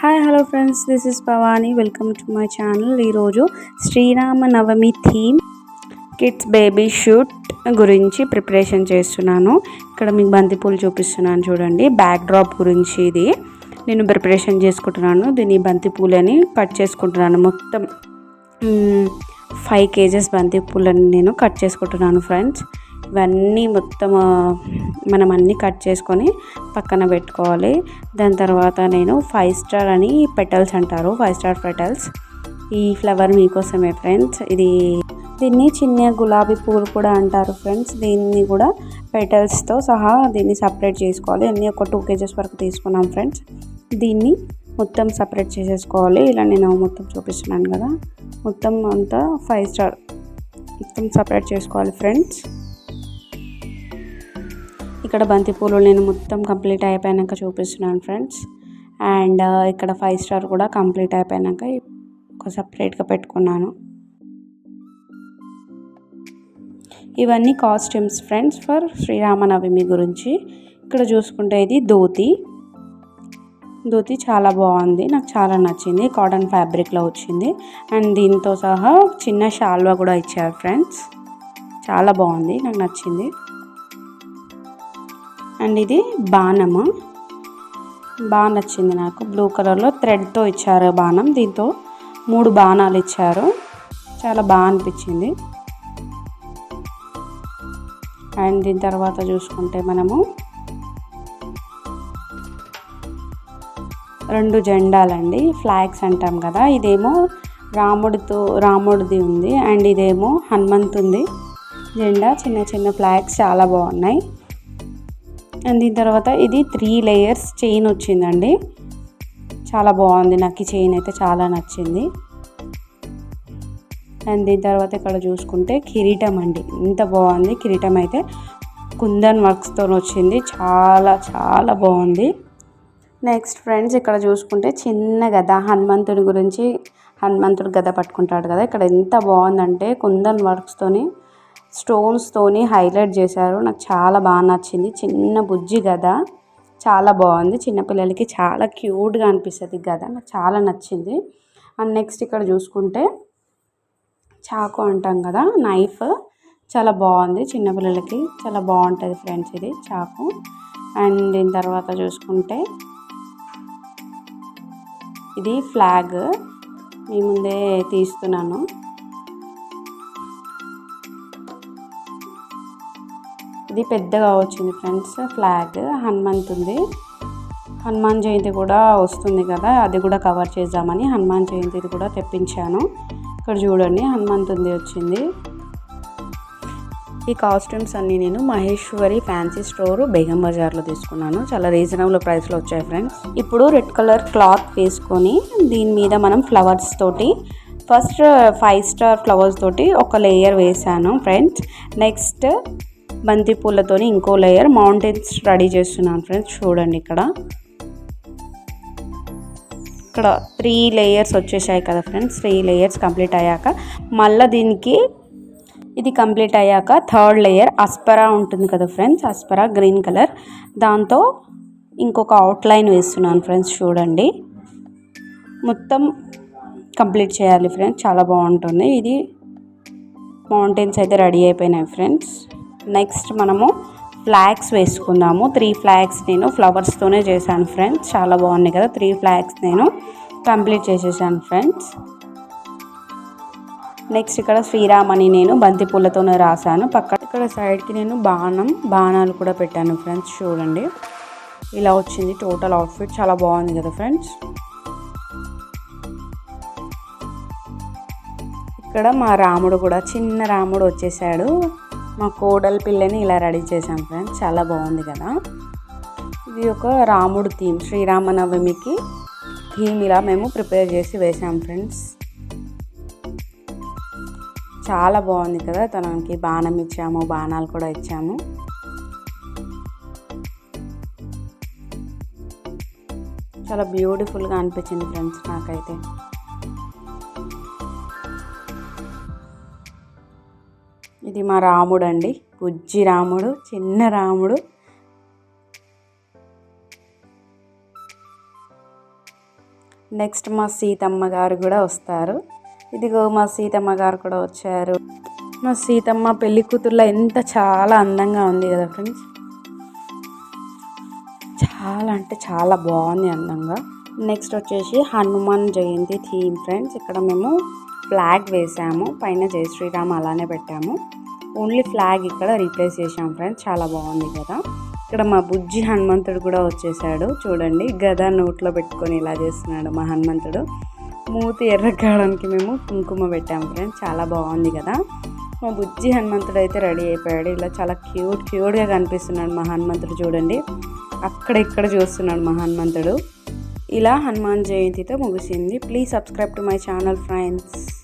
Hi hello friends this is Bhavani welcome to my channel ఈరోజు Srirama Navami theme kids baby shoot గురించి preparation చేస్తున్నాను. ఇక్కడ మీకు బంతిపూలు చూపిస్తున్నాను చూడండి. బ్యాక్ డ్రాప్ గురించి ఇది. నేను ప్రిపరేషన్ చేసుకుంటున్నాను. దీన్ని బంతిపూలని కట్ చేసుకుంటున్నాను. మొత్తం ఫైవ్ కేజెస్ బంతిపూలని నేను కట్ చేసుకుంటున్నాను ఫ్రెండ్స్ ఇవన్నీ మొత్తం మనం అన్నీ కట్ చేసుకొని పక్కన పెట్టుకోవాలి. దాని తర్వాత నేను ఫైవ్ స్టార్ అని పెటల్స్ అంటారు ఫైవ్ స్టార్ పెటల్స్ ఈ ఫ్లవర్ మీకోసమే ఫ్రెండ్స్ ఇది దీన్ని చిన్న గులాబీ పువ్వులు కూడా అంటారు ఫ్రెండ్స్ దీన్ని కూడా పెటల్స్తో సహా దీన్ని సపరేట్ చేసుకోవాలి. అన్నీ ఒక టూ కేజెస్ వరకు తీసుకున్నాం ఫ్రెండ్స్ దీన్ని మొత్తం సపరేట్ చేసేసుకోవాలి. ఇలా నేను మొత్తం చూపిస్తున్నాను కదా. మొత్తం అంతా ఫైవ్ స్టార్ మొత్తం సపరేట్ చేసుకోవాలి ఫ్రెండ్స్ ఇక్కడ బంతిపూలు నేను మొత్తం కంప్లీట్ అయిపోయాక చూపిస్తున్నాను ఫ్రెండ్స్. అండ్ ఇక్కడ ఫైవ్ స్టార్ కూడా కంప్లీట్ అయిపోయాక ఒక సపరేట్గా పెట్టుకున్నాను. ఇవన్నీ కాస్ట్యూమ్స్ ఫ్రెండ్స్ ఫర్ శ్రీరామనవమి గురించి. ఇక్కడ చూసుకుంటే ఇది ధోతి. ధోతి చాలా బాగుంది నాకు చాలా నచ్చింది కాటన్ ఫ్యాబ్రిక్లో వచ్చింది. అండ్ దీంతో సహా చిన్న షాల్వా కూడా ఇచ్చారు ఫ్రెండ్స్ చాలా బాగుంది నాకు నచ్చింది. అండ్ ఇది బాణము? బాగా నచ్చింది నాకు. బ్లూ కలర్లో థ్రెడ్తో ఇచ్చారు బాణం. దీంతో మూడు బాణాలు ఇచ్చారు. చాలా బాగా అనిపించింది. అండ్ దీని తర్వాత చూసుకుంటే మనము రెండు జెండాలండి. ఫ్లాగ్స్ అంటాం కదా. ఇదేమో రాముడితో రాముడిది ఉంది. అండ్ ఇదేమో హనుమంతుంది. జెండా చిన్న చిన్న ఫ్లాగ్స్ చాలా బాగున్నాయి. దీని తర్వాత ఇది త్రీ లేయర్స్ చైన్ వచ్చిందండి. చాలా బాగుంది. నాకు ఈ చైన్ అయితే చాలా నచ్చింది. అండ్ దీని తర్వాత ఇక్కడ చూసుకుంటే కిరీటం అండి. ఇంత బాగుంది. కిరీటం అయితే కుందన్ వర్క్స్తో వచ్చింది. చాలా చాలా బాగుంది. నెక్స్ట్ ఫ్రెండ్స్ ఇక్కడ చూసుకుంటే చిన్న గద హనుమంతుడి గురించి హనుమంతుడు గద పట్టుకుంటాడు కదా. ఇక్కడ ఎంత బాగుందంటే కుందన్ వర్క్స్తోని స్టోన్స్తోని హైలైట్ చేశారు. నాకు చాలా బాగా నచ్చింది. చిన్న బుజ్జి గద. చాలా బాగుంది. చిన్నపిల్లలకి చాలా క్యూట్గా అనిపిస్తుంది గద. నాకు చాలా నచ్చింది. అండ్ నెక్స్ట్ ఇక్కడ చూసుకుంటే చాకు అంటాం కదా నైఫ్. చాలా బాగుంది. చిన్నపిల్లలకి చాలా బాగుంటుంది ఫ్రెండ్స్ ఇది చాకు. అండ్ దీని తర్వాత చూసుకుంటే ఇది ఫ్లాగ్. మీ ముందే తీస్తున్నాను. ఇది పెద్దగా వచ్చింది ఫ్రెండ్స్. ఫ్లాగ్ హనుమంత్ ఉంది. హనుమాన్ జయంతి కూడా వస్తుంది కదా అది కూడా కవర్ చేద్దామని హనుమాన్ జయంతిది కూడా తెప్పించాను. ఇక్కడ చూడండి హనుమంతుంది వచ్చింది. ఈ కాస్ట్యూమ్స్ అన్నీ నేను మహేశ్వరి ఫ్యాన్సీ స్టోర్ బేగం బజార్లో తీసుకున్నాను. చాలా రీజనబుల్ ప్రైస్లో వచ్చాయి ఫ్రెండ్స్. ఇప్పుడు రెడ్ కలర్ క్లాత్ వేసుకొని దీని మీద మనం ఫ్లవర్స్ తోటి ఫస్ట్ ఫైవ్ స్టార్ ఫ్లవర్స్ తోటి ఒక లేయర్ వేసాను ఫ్రెండ్స్. నెక్స్ట్ బంతి పూలతోని ఇంకో లేయర్ మౌంటైన్స్ రెడీ చేస్తున్నాను ఫ్రెండ్స్ చూడండి ఇక్కడ. ఇక్కడ త్రీ లేయర్స్ వచ్చేసాయి కదా ఫ్రెండ్స్ త్రీ లేయర్స్ కంప్లీట్ అయ్యాక మళ్ళీ దీనికి ఇది కంప్లీట్ అయ్యాక థర్డ్ లేయర్ అస్పరా ఉంటుంది కదా ఫ్రెండ్స్ అస్పరా గ్రీన్ కలర్ దాంతో ఇంకొక అవుట్లైన్ వేస్తున్నాను ఫ్రెండ్స్ చూడండి. మొత్తం కంప్లీట్ చేయాలి ఫ్రెండ్స్ చాలా బాగుంటుంది. ఇది మౌంటైన్స్ అయితే రెడీ అయిపోయినాయి ఫ్రెండ్స్ నెక్స్ట్ మనము ఫ్లాగ్స్ వేసుకుందాము. త్రీ ఫ్లాగ్స్ నేను ఫ్లవర్స్తోనే చేశాను ఫ్రెండ్స్ చాలా బాగున్నాయి కదా త్రీ ఫ్లాగ్స్ నేను కంప్లీట్ చేసేసాను ఫ్రెండ్స్ నెక్స్ట్ ఇక్కడ శ్రీరామని నేను బంతిపూలతోనే రాశాను. పక్క ఇక్కడ సైడ్కి నేను బాణం బాణాలు కూడా పెట్టాను ఫ్రెండ్స్ చూడండి. ఇలా వచ్చింది టోటల్ అవుట్ఫిట్ చాలా బాగుంది కదా ఫ్రెండ్స్ ఇక్కడ మా రాముడు కూడా చిన్న రాముడు వచ్చేసాడు. మా కోడలి పిల్లని ఇలా రెడీ చేశాం ఫ్రెండ్స్. చాలా బాగుంది కదా. ఇది ఒక రాముడు థీమ్ శ్రీరామనవమికి థీమ్ ఇలా మేము ప్రిపేర్ చేసి వేసాం ఫ్రెండ్స్. చాలా బాగుంది కదా. తనకి బాణం ఇచ్చాము బాణాలు కూడా ఇచ్చాము. చాలా బ్యూటిఫుల్గా అనిపించింది ఫ్రెండ్స్ నాకైతే. ఇది మా రాముడు అండి బుజ్జి రాముడు చిన్న రాముడు. నెక్స్ట్ మా సీతమ్మ గారు కూడా వస్తారు. ఇదిగో మా సీతమ్మ గారు కూడా వచ్చారు. మా సీతమ్మ పెళ్ళి కూతుర్లో ఎంత చాలా అందంగా ఉంది కదా ఫ్రెండ్స్ చాలా అంటే చాలా బాగుంది అందంగా. నెక్స్ట్ వచ్చేసి హనుమాన్ జయంతి థీమ్ ఫ్రెండ్స్ ఇక్కడ మేము ఫ్లాగ్ వేసాము. పైన జై శ్రీరామ్ అలానే పెట్టాము. ఓన్లీ ఫ్లాగ్ ఇక్కడ రీప్లేస్ చేసాం ఫ్రెండ్స్. చాలా బాగుంది కదా. ఇక్కడ మా బుజ్జి హనుమంతుడు కూడా వచ్చేసాడు. చూడండి గద నోట్లో పెట్టుకొని ఇలా చేస్తున్నాడు మా హనుమంతుడు. మూతి ఎర్రకాయడానికి మేము కుంకుమ పెట్టాము ఫ్రెండ్స్. చాలా బాగుంది కదా. మా బుజ్జి హనుమంతుడు అయితే రెడీ అయిపోయాడు. ఇలా చాలా క్యూట్ క్యూట్గా కనిపిస్తున్నాడు మా హనుమంతుడు చూడండి. అక్కడ ఇక్కడ చూస్తున్నాడు మా హనుమంతుడు. ఇలా హనుమాన్ జయంతితో ముగిసింది. Please subscribe to my channel friends